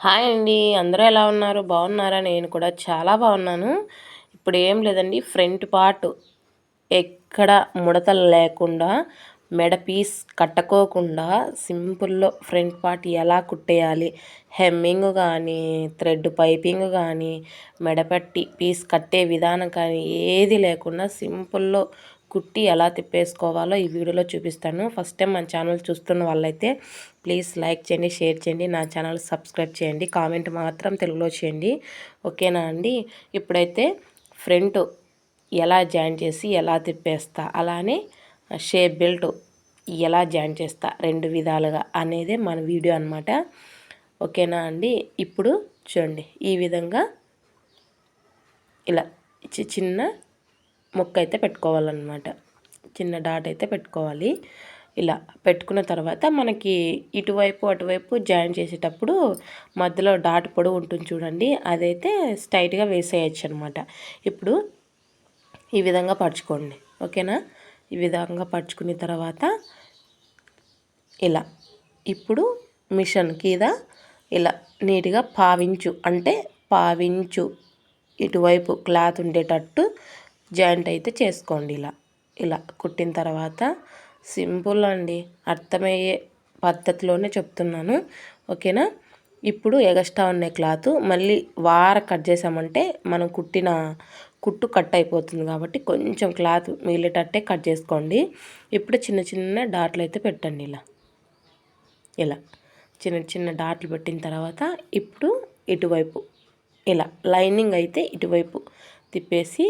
Hi అండి. అందరూ ఎలా ఉన్నారు? బాగున్నారా? నేను కూడా చాలా బాగున్నాను. ఇప్పుడు ఏం లేదండి. ఫ్రంట్ పార్ట్ ఎక్కడ ముడతలు లేకుండా మెడ పీస్ కట్టుకోకుండా సింపుల్లో ఫ్రంట్ పార్ట్ ఎలా కుట్టేయాలి? హెమ్మింగ్ కానీ థ్రెడ్ పైపింగ్ కానీ మెడపట్టి పీస్ కట్టే విధానం కానీ ఏది లేకుండా సింపుల్లో కుట్టి ఎలా తిప్పేసుకోవాలో ఈ వీడియోలో చూపిస్తాను. ఫస్ట్ టైం మన ఛానల్ చూస్తున్న వాళ్ళైతే ప్లీజ్ లైక్ చేయండి షేర్ చేయండి నా ఛానల్ సబ్స్క్రైబ్ చేయండి కామెంట్ మాత్రం తెలుగులో చేయండి. ఓకేనా అండి? ఇప్పుడైతే ఫ్రంట్ ఎలా జాయిన్ చేసి ఎలా తిప్పేస్తా అలానే షేప్ బెల్ట్ ఎలా జాయిన్ చేస్తా రెండు విధాలుగా అనేది మన వీడియో అనమాట ఓకేనా అండి? ఇప్పుడు చూడండి ఈ విధంగా ఇలా చిన్న మొక్క అయితే పెట్టుకోవాలన్నమాట. చిన్న డాట్ అయితే పెట్టుకోవాలి. ఇలా పెట్టుకున్న తర్వాత మనకి ఇటువైపు అటువైపు జాయిన్ చేసేటప్పుడు మధ్యలో డాట్ పొడవు ఉంటుంది చూడండి. అదైతే స్ట్రైట్గా వేసేయచ్చు అనమాట ఇప్పుడు ఈ విధంగా పరుచుకోండి. ఓకేనా? ఈ విధంగా పరుచుకున్న తర్వాత ఇలా ఇప్పుడు మిషన్ కింద ఇలా నీట్గా పావించు అంటే పావించు ఇటువైపు క్లాత్ ఉండేటట్టు జాయింట్ అయితే చేసుకోండి ఇలా. ఇలా కుట్టిన తర్వాత సింపుల్ అండి. అర్థమయ్యే పద్ధతిలోనే చెప్తున్నాను. ఓకేనా? ఇప్పుడు ఎగస్ట్రా ఉన్న క్లాత్ మళ్ళీ వార కట్ చేసామంటే మనం కుట్టిన కుట్టు కట్ అయిపోతుంది కాబట్టి కొంచెం క్లాత్ మిగిలేటట్టే కట్ చేసుకోండి. ఇప్పుడు చిన్న చిన్న డాట్లు అయితే పెట్టండి ఇలా. ఇలా చిన్న చిన్న డాట్లు పెట్టిన తర్వాత ఇప్పుడు ఇటువైపు ఇలా లైనింగ్ అయితే ఇటువైపు తిప్పేసి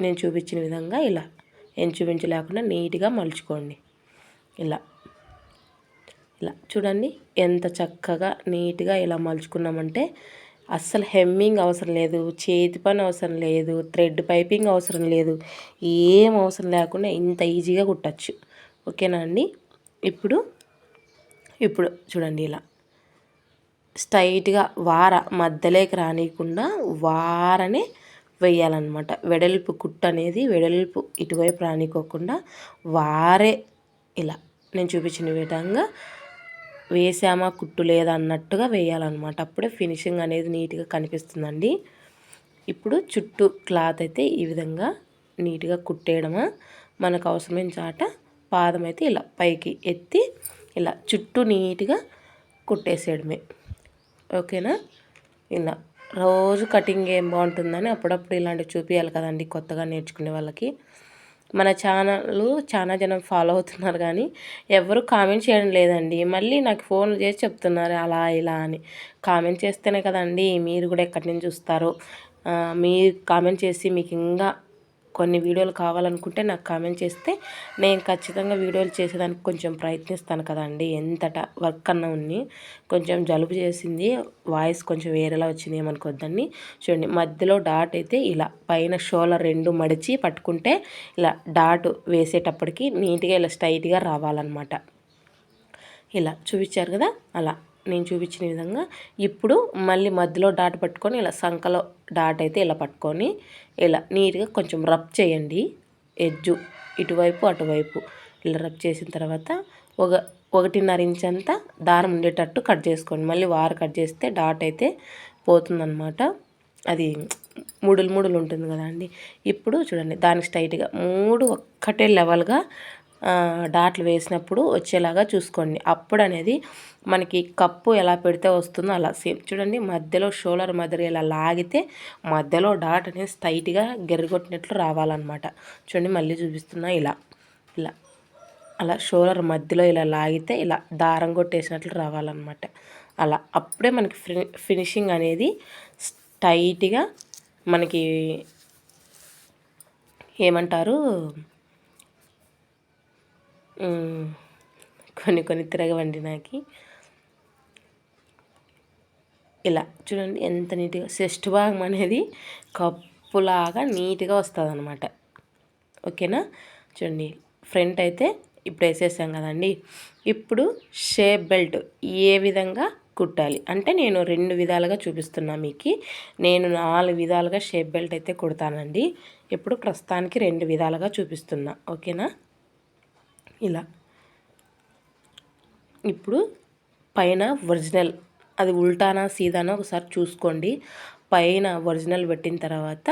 నేను చూపించిన విధంగా ఇలా ఏం చూపించలేకుండా నీట్గా మలుచుకోండి. ఇలా. ఇలా. చూడండి ఎంత చక్కగా నీట్గా ఇలా మలుచుకున్నామంటే అస్సలు హెమ్మింగ్ అవసరం లేదు చేతి పని అవసరం లేదు థ్రెడ్ పైపింగ్ అవసరం లేదు ఏం అవసరం లేకుండా ఇంత ఈజీగా కుట్టచ్చు. ఓకేనా అండి? ఇప్పుడు ఇప్పుడు చూడండి ఇలా. స్ట్రైట్గా వార మధ్యలోకి రానియకుండా వారనే వేయాలన్నమాట. వెడల్పు కుట్టు అనేది వెడల్పు ఇటువైపు రానికోకుండా వారే ఇలా నేను చూపించిన విధంగా వేసామా కుట్టు లేదా అన్నట్టుగా వేయాలన్నమాట. అప్పుడే ఫినిషింగ్ అనేది నీట్గా కనిపిస్తుందండి. ఇప్పుడు చుట్టూ క్లాత్ అయితే ఈ విధంగా నీట్గా కుట్టేయడమా మనకు అవసరమైన చాట పాదం అయితే ఇలా పైకి ఎత్తి ఇలా చుట్టూ నీట్గా కుట్టేసేయడమే. ఓకేనా? ఇలా రోజు కటింగ్ ఏం బాగుంటుందని అప్పుడప్పుడు ఇలాంటివి చూపించాలి కదండి కొత్తగా నేర్చుకునే వాళ్ళకి. మన ఛానల్ చాలా జనం ఫాలో అవుతున్నారు కానీ ఎవరు కామెంట్ చేయడం లేదండి. మళ్ళీ నాకు ఫోన్ చేసి చెప్తున్నారు అలా ఇలా అని. కామెంట్ చేస్తేనే కదండి మీరు కూడా ఎక్కడి నుంచి చూస్తారు. మీరు కామెంట్ చేసి మీకు ఇంకా కొన్ని వీడియోలు కావాలనుకుంటే నాకు కామెంట్ చేస్తే నేను ఖచ్చితంగా వీడియోలు చేసేదానికి కొంచెం ప్రయత్నిస్తాను కదండి ఎంతట వర్క్ అన్న ఉన్ని కొంచెం జలుబు చేసింది వాయిస్ కొంచెం వేరేలా వచ్చింది ఏమనుకోద్దండి. చూడండి మధ్యలో డాట్ అయితే ఇలా పైన షోల రెండు మడిచి పట్టుకుంటే ఇలా డాట్ వేసేటప్పటికి నీట్గా ఇలా స్ట్రైట్గా రావాలన్నమాట. ఇలా చూపించారు కదా అలా. నేను చూపించిన విధంగా ఇప్పుడు మళ్ళీ మధ్యలో డాట్ పట్టుకొని ఇలా సంకలో డాట్ అయితే ఇలా పట్టుకొని ఇలా నీట్గా కొంచెం రబ్ చేయండి. ఎజ్జు ఇటువైపు అటువైపు ఇలా రబ్ చేసిన తర్వాత ఒక ఒకటిన్నర ఇంచ్ అంతా దారం ఉండేటట్టు కట్ చేసుకోండి. మళ్ళీ వారు కట్ చేస్తే డాట్ అయితే పోతుందన్నమాట. అది మూడులు మూడులు ఉంటుంది కదా అండి ఇప్పుడు చూడండి దానికి స్ట్రైట్గా మూడు ఒక్కటే లెవెల్గా డాట్లు వేసినప్పుడు వచ్చేలాగా చూసుకోండి. అప్పుడు అనేది మనకి కప్పు ఎలా పెడితే వస్తుందో అలా సేమ్. చూడండి మధ్యలో షోలర్ మాదిరి ఇలా లాగితే మధ్యలో డాట్ అనేది స్టైట్గా గెరగొట్టినట్లు రావాలన్నమాట. చూడండి మళ్ళీ చూపిస్తున్నా ఇలా ఇలా అలా షోలర్ మధ్యలో ఇలా లాగితే ఇలా దారం కొట్టేసినట్లు రావాలన్నమాట. అలా అప్పుడే మనకి ఫినిషింగ్ అనేది టైట్గా మనకి ఏమంటారు? కొన్ని కొన్ని తిరగవండి నాకు. ఇలా చూడండి ఎంత నీట్గా చెస్ట్ భాగం అనేది కప్పులాగా నీట్గా వస్తుంది అనమాట ఓకేనా? చూడండి ఫ్రంట్ అయితే ఇప్పుడు వేసేసాం కదండి. ఇప్పుడు షేప్ బెల్ట్ ఏ విధంగా కుట్టాలి? అంటే నేను రెండు విధాలుగా చూపిస్తున్నా మీకు. నేను నాలుగు విధాలుగా షేప్ బెల్ట్ అయితే కుడతానండి. ఇప్పుడు ప్రస్తుతానికి రెండు విధాలుగా చూపిస్తున్నా. ఓకేనా? ఇలా. ఇప్పుడు పైన ఒరిజినల్ అది ఉల్టానా సీదానా ఒకసారి చూసుకోండి. పైన ఒరిజినల్ పెట్టిన తర్వాత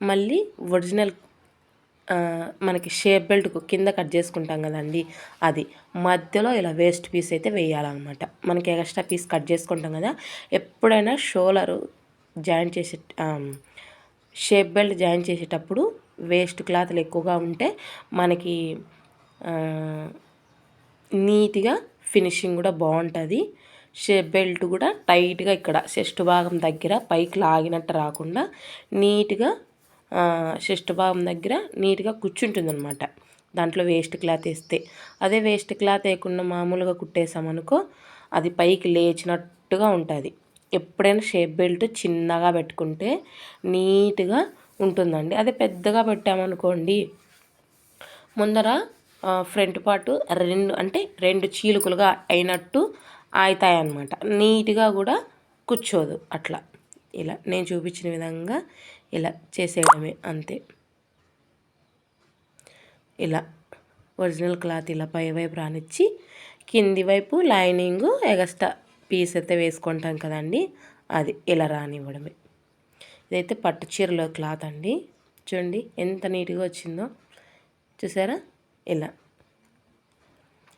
మళ్ళీ ఒరిజినల్ మనకి షేప్ బెల్ట్ కింద కట్ చేసుకుంటాం కదండి అది. మధ్యలో ఇలా వేస్ట్ పీస్ అయితే వేయాలన్నమాట. మనకి ఎక్స్ట్రా పీస్ కట్ చేసుకుంటాం కదా ఎప్పుడైనా షోలరు జాయిన్ చేసే షేప్ బెల్ట్ జాయిన్ చేసేటప్పుడు వేస్ట్ క్లాత్లు ఎక్కువగా ఉంటే మనకి నీట్గా ఫినిషింగ్ కూడా బాగుంటుంది షేప్ బెల్ట్ కూడా టైట్గా ఇక్కడ చెస్ట్ భాగం దగ్గర పైకి లాగినట్టు రాకుండా నీట్గా చెస్ట్ భాగం దగ్గర నీట్గా కూర్చుంటుంది అనమాట దాంట్లో వేస్ట్ క్లాత్ వేస్తే. అదే వేస్ట్ క్లాత్ వేయకుండా మామూలుగా కుట్టేసామనుకో అది పైకి లేచినట్టుగా ఉంటుంది. ఎప్పుడైనా షేప్ బెల్ట్ చిన్నగా పెట్టుకుంటే నీట్గా ఉంటుందండి. అదే పెద్దగా పెట్టామనుకోండి ముందర ఫ్రంట్ పార్ట్ రెండు అంటే రెండు చీలుకలుగా అయినట్టు అవుతాయి నీట్గా కూడా కూర్చోదు అట్లా. ఇలా నేను చూపించిన విధంగా ఇలా చేసేయడమే అంతే. ఇలా ఒరిజినల్ క్లాత్ ఇలా పై వైపు రానిచ్చి కింది వైపు లైనింగ్ ఎగస్ట్రా పీస్ అయితే వేసుకుంటాం కదండి అది ఇలా రానివ్వడమే. ఇదైతే పట్టు చీరలో క్లాత్ అండి. చూడండి ఎంత నీట్గా వచ్చిందో. చూసారా? ఇలా.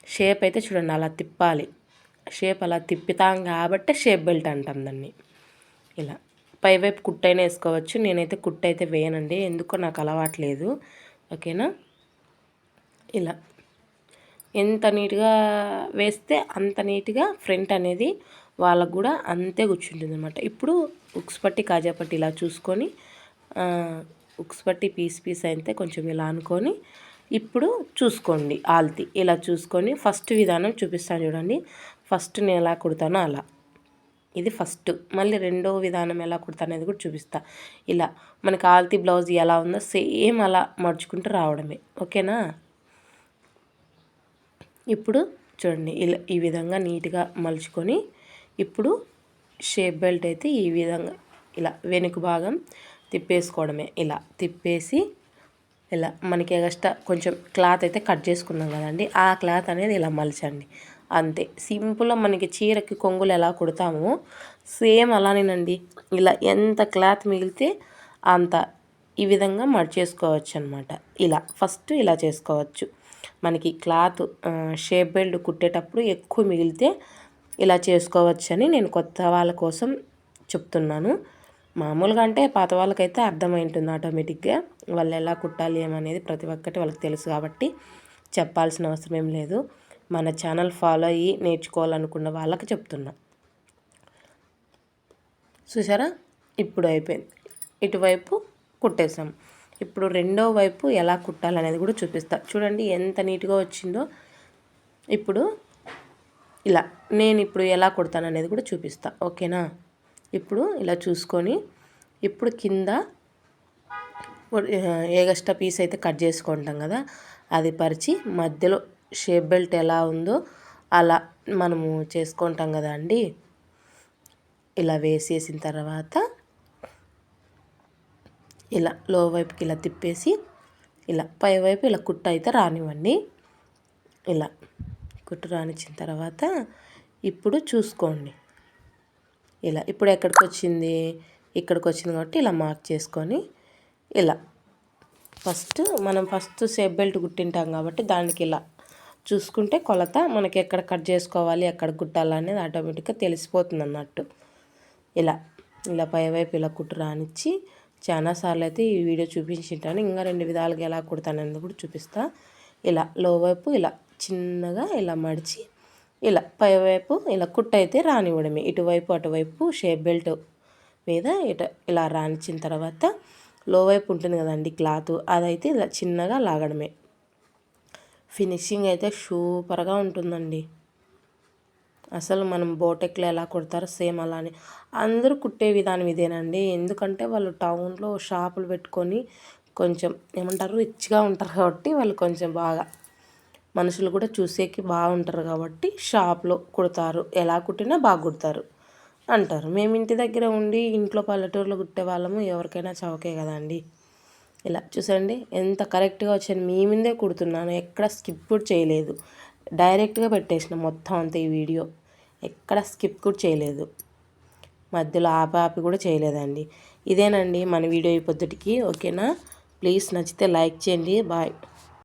షేప్ అయితే చూడండి అలా తిప్పాలి. షేప్ అలా తిప్పుతాం కాబట్టి షేప్ బెల్ట్ అంటాం దాన్ని. ఇలా. పైవైపు కుట్టైనా వేసుకోవచ్చు. నేనైతే కుట్టు అయితే వేయనండి. ఎందుకో నాకు అలవాట్లేదు ఓకేనా? ఇలా. ఎంత నీట్గా వేస్తే అంత నీట్గా ఫ్రంట్ అనేది వాళ్ళకు కూడా అంతే కూర్చుంటుంది అనమాట ఇప్పుడు ఉక్స్ పట్టి కాజా పట్టి ఇలా చూసుకొని ఉక్స్ పట్టి పీస్ పీస్ అయితే కొంచెం ఇలా అనుకొని ఇప్పుడు చూసుకోండి ఆల్తి. ఇలా చూసుకొని ఫస్ట్ విధానం చూపిస్తాను చూడండి. ఫస్ట్ నేను ఎలా కుడతానో అలా. ఇది ఫస్ట్. మళ్ళీ రెండో విధానం ఎలా కుడతానేది కూడా చూపిస్తా. ఇలా. మనకి ఆల్తీ బ్లౌజ్ ఎలా ఉందో సేమ్ అలా మడుచుకుంటూ రావడమే. ఓకేనా? ఇప్పుడు చూడండి ఇలా ఈ విధంగా నీట్గా మలుచుకొని ఇప్పుడు షేప్ బెల్ట్ అయితే ఈ విధంగా ఇలా వెనుక భాగం తిప్పేసుకోవడమే. ఇలా తిప్పేసి ఇలా మనకి ఎగస్ట్రా కొంచెం క్లాత్ అయితే కట్ చేసుకున్నాం కదండి. ఆ క్లాత్ అనేది ఇలా మలచండి. అంతే. సింపుల్గా మనకి చీరకి కొంగులు ఎలా కుడతామో సేమ్ అలానేనండి. ఇలా ఎంత క్లాత్ మిగిలితే అంత ఈ విధంగా మడిచేసుకోవచ్చు అనమాట ఇలా ఫస్ట్ ఇలా చేసుకోవచ్చు. మనకి క్లాత్ షేప్ బెల్ట్ కుట్టేటప్పుడు ఎక్కువ మిగిలితే ఇలా చేసుకోవచ్చని నేను కొత్త వాళ్ళ కోసం చెప్తున్నాను. మామూలుగా అంటే పాత వాళ్ళకైతే అర్థమై ఉంటుంది ఆటోమేటిక్గా వాళ్ళు ఎలా కుట్టాలి ఏమనేది ప్రతి ఒక్కటి వాళ్ళకి తెలుసు కాబట్టి చెప్పాల్సిన అవసరం ఏం లేదు. మన ఛానల్ ఫాలో అయ్యి నేర్చుకోవాలనుకున్న వాళ్ళకి చెప్తున్నా. చూసారా ఇప్పుడు అయిపోయింది. ఇటువైపు కుట్టేసాం ఇప్పుడు రెండో వైపు ఎలా కుట్టాలనేది కూడా చూపిస్తా. చూడండి ఎంత నీట్గా వచ్చిందో. ఇప్పుడు ఇలా నేను ఇప్పుడు ఎలా కుడతాను అనేది కూడా చూపిస్తా. ఓకేనా? ఇప్పుడు ఇలా చూసుకొని ఇప్పుడు కింద ఏగస్ట్రా పీస్ అయితే కట్ చేసుకుంటాం కదా అది పరిచి మధ్యలో షేప్ బెల్ట్ ఎలా ఉందో అలా మనము చేసుకుంటాం కదా అండి. ఇలా వేసేసిన తర్వాత ఇలా లో వైపుకి ఇలా తిప్పేసి ఇలా పై వైపు ఇలా కుట్ట అయితే రానివ్వండి. ఇలా కుట్టు రానిచ్చిన తర్వాత ఇప్పుడు చూసుకోండి. ఇలా ఇప్పుడు ఎక్కడికి వచ్చింది ఇక్కడికి వచ్చింది కాబట్టి ఇలా మార్క్ చేసుకొని ఇలా. ఫస్ట్ మనం ఫస్ట్ సేఫ్ బెల్ట్ కుట్టింటాం కాబట్టి దానికి ఇలా. చూసుకుంటే కొలత మనకి ఎక్కడ కట్ చేసుకోవాలి ఎక్కడ కుట్టాలనేది ఆటోమేటిక్గా తెలిసిపోతుంది అన్నట్టు ఇలా ఇలా పైవైపు ఇలా కుట్టు రానిచ్చి చాలాసార్లు అయితే ఈ వీడియో చూపించింటాను. ఇంకా రెండు విధాలుగా ఎలా కుడతానని కూడా చూపిస్తా. ఇలా లో వైపు ఇలా చిన్నగా ఇలా మడిచి ఇలా పైవైపు ఇలా కుట్ట అయితే రానివ్వడమే. ఇటువైపు అటువైపు షేప్ బెల్ట్ మీద ఇట ఇలా రానిచ్చిన తర్వాత లో వైపు ఉంటుంది కదండి క్లాత్ అదైతే ఇలా చిన్నగా లాగడమే. ఫినిషింగ్ అయితే సూపర్గా ఉంటుందండి. అసలు మనం బోటెక్లో ఎలా కుడతారో సేమ్ అలానే. అందరూ కుట్టే విధానం ఇదేనండి. ఎందుకంటే వాళ్ళు టౌన్లో షాపులు పెట్టుకొని కొంచెం ఏమంటారు రిచ్గా ఉంటారు కాబట్టి వాళ్ళు కొంచెం బాగా మనుషులు కూడా చూసేకి బాగుంటారు కాబట్టి షాప్లో కుడతారు. ఎలా కుట్టినా బాగా కుడతారు. అంటారు. మేము ఇంటి దగ్గర ఉండి ఇంట్లో పల్లెటూరులో కుట్టే వాళ్ళము ఎవరికైనా చౌకే కదండి. ఇలా చూసండి ఎంత కరెక్ట్గా వచ్చాను. మీ మీదే కుడుతున్నాను. ఎక్కడ స్కిప్ కూడా చేయలేదు. డైరెక్ట్గా పెట్టేసిన మొత్తం అంత ఈ వీడియో. ఎక్కడ స్కిప్ కూడా చేయలేదు. మధ్యలో ఆపి ఆపి కూడా చేయలేదండి. ఇదేనండి మన వీడియో ఈ పొద్దుటికి. ఓకేనా? ప్లీజ్ నచ్చితే లైక్ చేయండి. బాయ్.